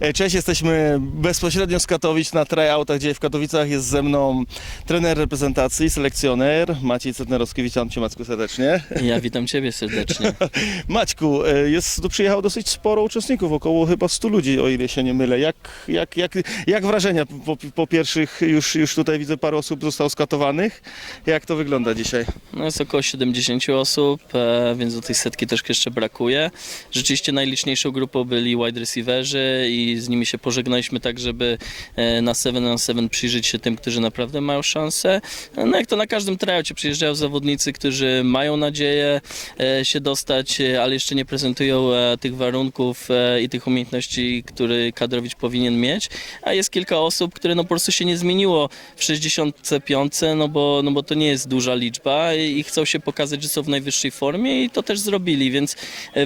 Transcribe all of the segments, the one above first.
E, Cześć, jesteśmy bezpośrednio z Katowic na tryoutach, gdzie w Katowicach jest ze mną trener reprezentacji, selekcjoner Maciej Cetnerowski. Witam Cię Macku serdecznie. Ja witam Ciebie serdecznie. Maćku, e, jest, tu przyjechało dosyć sporo uczestników, około chyba 100 ludzi, o ile się nie mylę. Jak, jak, jak, jak wrażenia po, po pierwszych, już, już tutaj widzę parę osób zostało skatowanych. Jak to wygląda dzisiaj? No jest około 70 osób, e, więc do tej setki troszkę jeszcze brakuje. Rzeczywiście najliczniejszą grupą byli wide receiverzy i z nimi się pożegnaliśmy tak, żeby e, na 7 na 7 przyjrzeć się tym, którzy naprawdę mają szansę. No jak to na każdym tryoutie przyjeżdżają zawodnicy, którzy mają nadzieję e, się dostać, e, ale jeszcze nie prezentują tych warunków i tych umiejętności, które kadrowicz powinien mieć. A jest kilka osób, które no po prostu się nie zmieniło w 65, no bo, no bo to nie jest duża liczba i chcą się pokazać, że są w najwyższej formie i to też zrobili, więc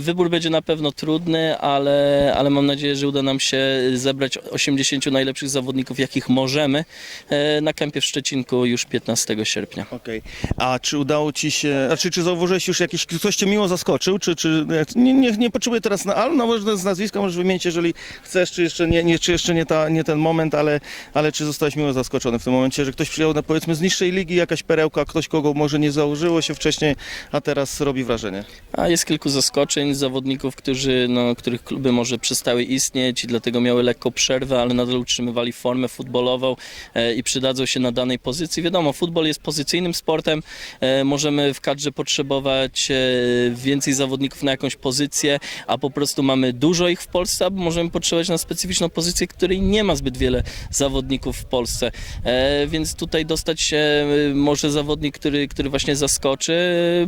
wybór będzie na pewno trudny, ale, ale mam nadzieję, że uda nam się zebrać 80 najlepszych zawodników, jakich możemy e, na kempie w Szczecinku już 15 sierpnia. Okej. A czy udało Ci się, a czy, czy zauważyłeś już jakiś, ktoś Cię miło zaskoczył, czy, czy nie, nie, nie potrzebuję teraz, na, ale no może z nazwiska możesz wymienić, jeżeli chcesz, czy jeszcze nie, nie, czy jeszcze nie, ta, nie ten moment, ale, ale czy zostałeś miło zaskoczony w tym momencie, że ktoś przyjechał na powiedzmy z niższej ligi, jakaś perełka, ktoś kogo może nie założyło się wcześniej, a teraz robi wrażenie. A jest kilku zaskoczeń zawodników, którzy, no, których kluby może przestały istnieć i dlatego miały lekką przerwę, ale nadal utrzymywali formę futbolową e, i przydadzą się na danej pozycji. Wiadomo, futbol jest pozycyjnym sportem, e, możemy w kadrze potrzebować e, więcej zawodników na jakąś pozycję, a po prostu mamy dużo ich w Polsce, albo możemy potrzebować na specyficzną pozycję, której nie ma zbyt wiele zawodników w Polsce. Więc tutaj dostać się może zawodnik, który, który właśnie zaskoczy,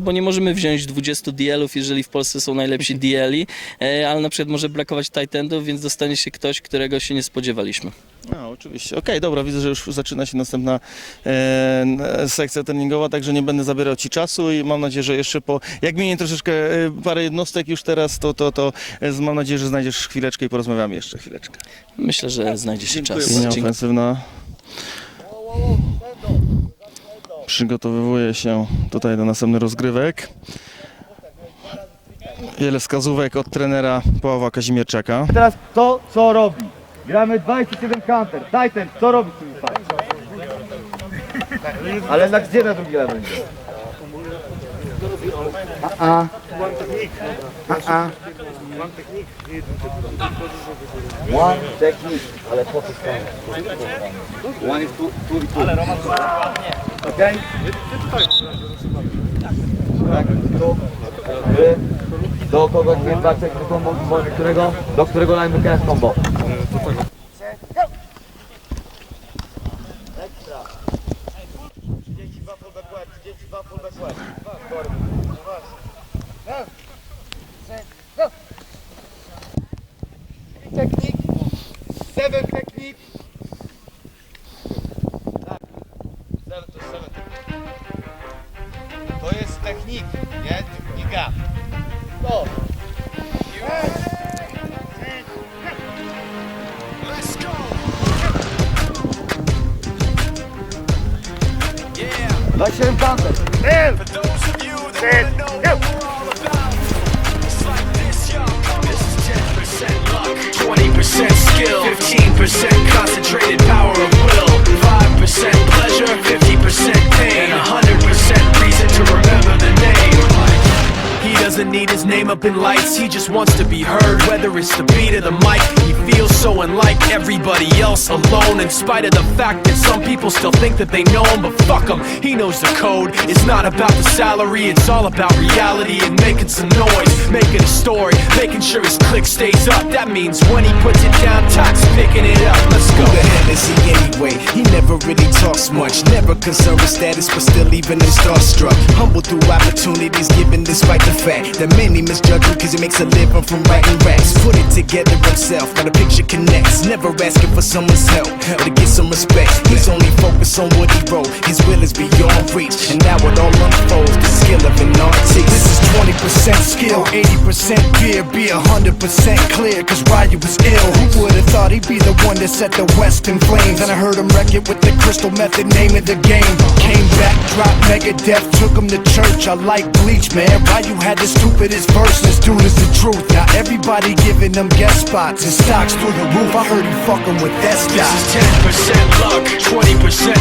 bo nie możemy wziąć 20 DL-ów, jeżeli w Polsce są najlepsi DL-i, ale na przykład może brakować tight endów, więc dostanie się ktoś, którego się nie spodziewaliśmy. A, oczywiście. Okej, dobra, widzę, że już zaczyna się następna e, sekcja treningowa, także nie będę zabierał Ci czasu i mam nadzieję, że jeszcze po, jak minie troszeczkę e, parę jednostek już teraz, to, to, to e, mam nadzieję, że znajdziesz chwileczkę i porozmawiamy jeszcze chwileczkę. Myślę, że znajdzie się czas. Linia ofensywna przygotowywuje się tutaj do następnych rozgrywek. Wiele wskazówek od trenera Pawła Kazimierczaka. Teraz to, co robi. Gramy 27 counter. Titan, co robi z fajnie? Ale na gdzie na drugi level? A, a. A, a. One technique, ale po co? One is tu, tu i tu. Okej? Tak, tu. Wy. Do kogo nie patrzę, combo, do którego, do którego linebacka jest combo. seven technique. Technik, nie? Technika. To. Let's go. Yeah. 27 counter. For those of you that know we're all about. This is 10% luck, 20% skill, 15% doesn't need his name up in lights, he just wants to be heard, whether it's the beat or the mic. He feels so unlike everybody else, alone, in spite of the fact that some people still think that they know him, but fuck him, he knows the code. It's not about the salary, it's all about reality and making some noise, making a story, making sure his click stays up. That means when he puts it down, Tox picking it is he anyway? He never really talks much, never concerned with status, but still even him starstruck. Humble through opportunities given despite the fact that many misjudge him because he makes a living from writing raps. Put it together himself, now the picture connects. Never asking for someone's help or to get some respect. He's only focused on what he wrote, his will is beyond reach. And now it all unfolds, the skill of an artist. This is 20% skill, 80% 90% be 100% clear, cause Ryu was ill. Who would've thought he'd be the one that set the West in flames? And I heard him wreck it with the crystal method, name of the game. Came back, dropped Megadeth, took him to church. I like Bleach, man. why you had the stupidest verse, this dude is the truth. Now everybody giving them guest spots and stocks through the roof. I heard he fucking with that This is 10% luck, 20%